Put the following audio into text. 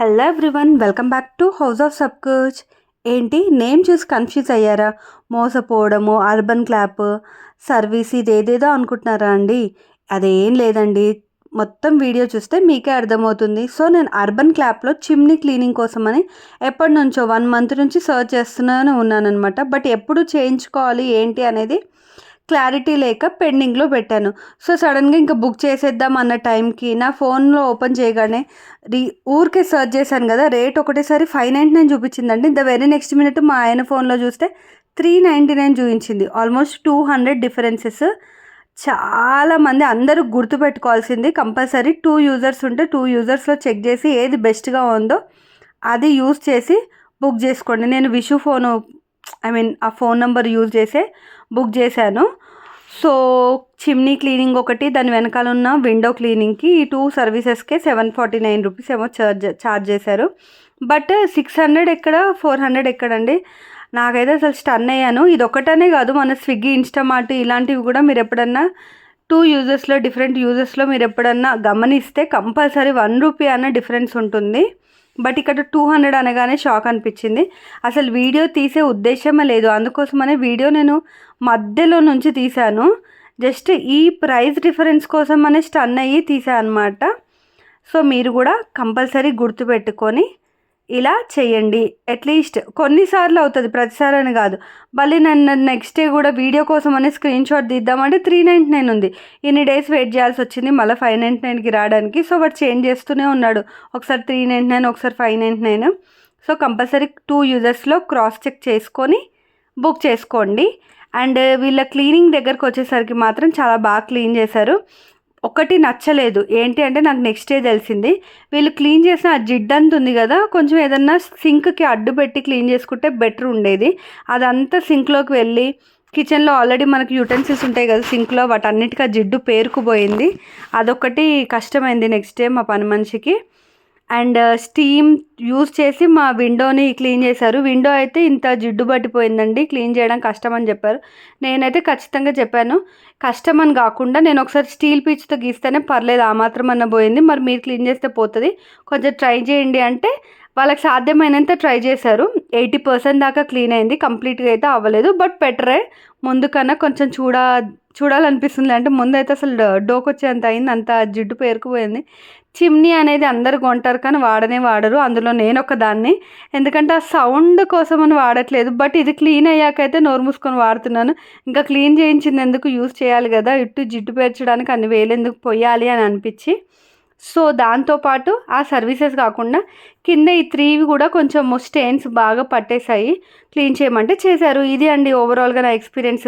Hello everyone welcome back to house of సబ్కోచ్ ఏంటి name చూసి confuse అయ్యారా? మోసపోవడము అర్బన్ క్లాప్ సర్వీస్ ఇది ఏదేదో అనుకుంటున్నారా అండి? అదేం లేదండి. మొత్తం వీడియో చూస్తే మీకే అర్థమవుతుంది. సో నేను అర్బన్ క్లాప్లో చిమ్నీ క్లీనింగ్ కోసమని ఎప్పటి నుంచో వన్ మంత్ నుంచి సర్చ్ చేస్తూనే ఉన్నానమాట బట్ ఎప్పుడు చేయించుకోవాలి ఏంటి అనేది క్లారిటీ లేక పెండింగ్లో పెట్టాను. సో సడన్గా ఇంకా బుక్ చేసేద్దాం అన్న టైంకి నా ఫోన్లో ఓపెన్ చేయగానే రీ ఊరికే సర్చ్ చేశాను కదా రేట్ ఒకటేసారి ఫైవ్ నైంటీ నైన్ చూపించిందండి. ద వెరీ నెక్స్ట్ మినిట్ మా ఆయన ఫోన్లో చూస్తే త్రీ నైంటీ నైన్ చూపించింది. ఆల్మోస్ట్ టూ హండ్రెడ్ డిఫరెన్సెస్ చాలామంది అందరూ గుర్తుపెట్టుకోవాల్సింది కంపల్సరీ టూ యూజర్స్ ఉంటే టూ యూజర్స్లో చెక్ చేసి ఏది బెస్ట్గా ఉందో అది యూజ్ చేసి బుక్ చేసుకోండి. నేను విషు ఫోను ఐ మీన్ ఆ ఫోన్ నెంబర్ యూజ్ చేసే బుక్ చేశాను. సో చిమ్నీ క్లీనింగ్ ఒకటి దాని వెనకాల ఉన్న విండో క్లీనింగ్కి ఈ టూ సర్వీసెస్కే సెవెన్ ఫార్టీ నైన్ రూపీస్ ఏమో చార్జ్ ఛార్జ్ చేశారు. బట్ సిక్స్ హండ్రెడ్ ఎక్కడ ఫోర్ హండ్రెడ్ ఎక్కడండి? నాకైతే అసలు స్టన్ అయ్యాను. ఇది ఒకటనే కాదు మన స్విగ్గీ ఇన్స్టామార్ట్ ఇలాంటివి కూడా మీరు ఎప్పుడన్నా టూ యూజెస్లో డిఫరెంట్ యూజెస్లో మీరు ఎప్పుడన్నా గమనిస్తే కంపల్సరీ వన్ రూపీ అన్న డిఫరెన్స్ ఉంటుంది. బట్ ఇక్కడ టూ హండ్రెడ్ అనగానే షాక్ అనిపించింది. అసలు వీడియో తీసే ఉద్దేశమే లేదు. అందుకోసమనే వీడియో నేను మధ్యలో నుంచి తీశాను. జస్ట్ ఈ ప్రైస్ డిఫరెన్స్ కోసం అనే స్టన్ అయ్యి తీసాను అనమాట సో మీరు కూడా కంపల్సరీ గుర్తుపెట్టుకొని ఇలా చేయండి. అట్లీస్ట్ కొన్నిసార్లు అవుతుంది. ప్రతిసారి అని కాదు. మళ్ళీ నన్ను నెక్స్ట్ డే కూడా వీడియో కోసం అనే స్క్రీన్ షాట్ తీద్దామంటే త్రీ నైంటీ నైన్ ఉంది. ఇన్ని డేస్ వెయిట్ చేయాల్సి వచ్చింది. మళ్ళీ ఫైవ్ నైంటీ నైన్కి రావడానికి. సో వాడు చేంజ్ చేస్తూనే ఉన్నాడు. ఒకసారి త్రీ నైంటీ నైన్ ఒకసారి five ninety nine so compulsory two యూజర్స్లో cross check చేసుకొని బుక్ చేసుకోండి. అండ్ వీళ్ళ క్లీనింగ్ దగ్గరకు వచ్చేసరికి మాత్రం చాలా బాగా క్లీన్ చేశారు. ఒకటి నచ్చలేదు. ఏంటి అంటే నాకు నెక్స్ట్ డే తెలిసింది. వీళ్ళు క్లీన్ చేసిన ఆ జిడ్డంత ఉంది కదా కొంచెం ఏదన్నా సింక్కి అడ్డు పెట్టి క్లీన్ చేసుకుంటే బెటర్ ఉండేది. అదంతా సింక్లోకి వెళ్ళి కిచెన్లో ఆల్రెడీ మనకి యూటెన్సిల్స్ ఉంటాయి కదా సింక్లో వాటన్నిటికీ ఆ జిడ్డు పేరుకుపోయింది. అదొకటి కష్టమైంది నెక్స్ట్ డే మా పని మనిషికి. అండ్ స్టీమ్ యూస్ చేసి మా విండోని క్లీన్ చేశారు. విండో అయితే ఇంత జిడ్డు పట్టిపోయిందండి. క్లీన్ చేయడం కష్టం అని చెప్పారు. నేనైతే ఖచ్చితంగా చెప్పాను. కష్టం అని కాకుండా నేను ఒకసారి స్టీల్ పీచ్తో గీస్తేనే పర్లేదు ఆ మాత్రం అన్న పోయింది. మరి మీరు క్లీన్ చేస్తే పోతుంది. కొంచెం ట్రై చేయండి అంటే వాళ్ళకి సాధ్యమైనంత ట్రై చేశారు. ఎయిటీ పర్సెంట్ దాకా క్లీన్ అయింది. కంప్లీట్గా అయితే అవ్వలేదు. బట్ బెటరే. ముందుకన్నా కొంచెం చూడ చూడాలనిపిస్తుంది అంటే ముందైతే అసలు డోకొచ్చేంత అయింది అంత జిడ్డు పేరుకుపోయింది చిమ్నీ అనేది అందరు కొంటారు కానీ వాడనే వాడరు. అందులో నేను ఒక దాన్ని. ఎందుకంటే ఆ సౌండ్ కోసం అని వాడట్లేదు. బట్ ఇది క్లీన్ అయ్యాకైతే నోరు మూసుకొని వాడుతున్నాను. ఇంకా క్లీన్ చేయించింది ఎందుకు యూజ్ చేయాలి కదా? ఇటు జిడ్డు పేర్చడానికి అన్ని వేలెందుకు పోయాలి అని అనిపించి. సో దాంతోపాటు ఆ సర్వీసెస్ కాకుండా కింద ఈ త్రీవి కూడా కొంచెం స్టెయిన్స్ బాగా పట్టేశాయి. క్లీన్ చేయమంటే చేశారు. ఇది అండి ఓవరాల్గా నా ఎక్స్పీరియన్స్.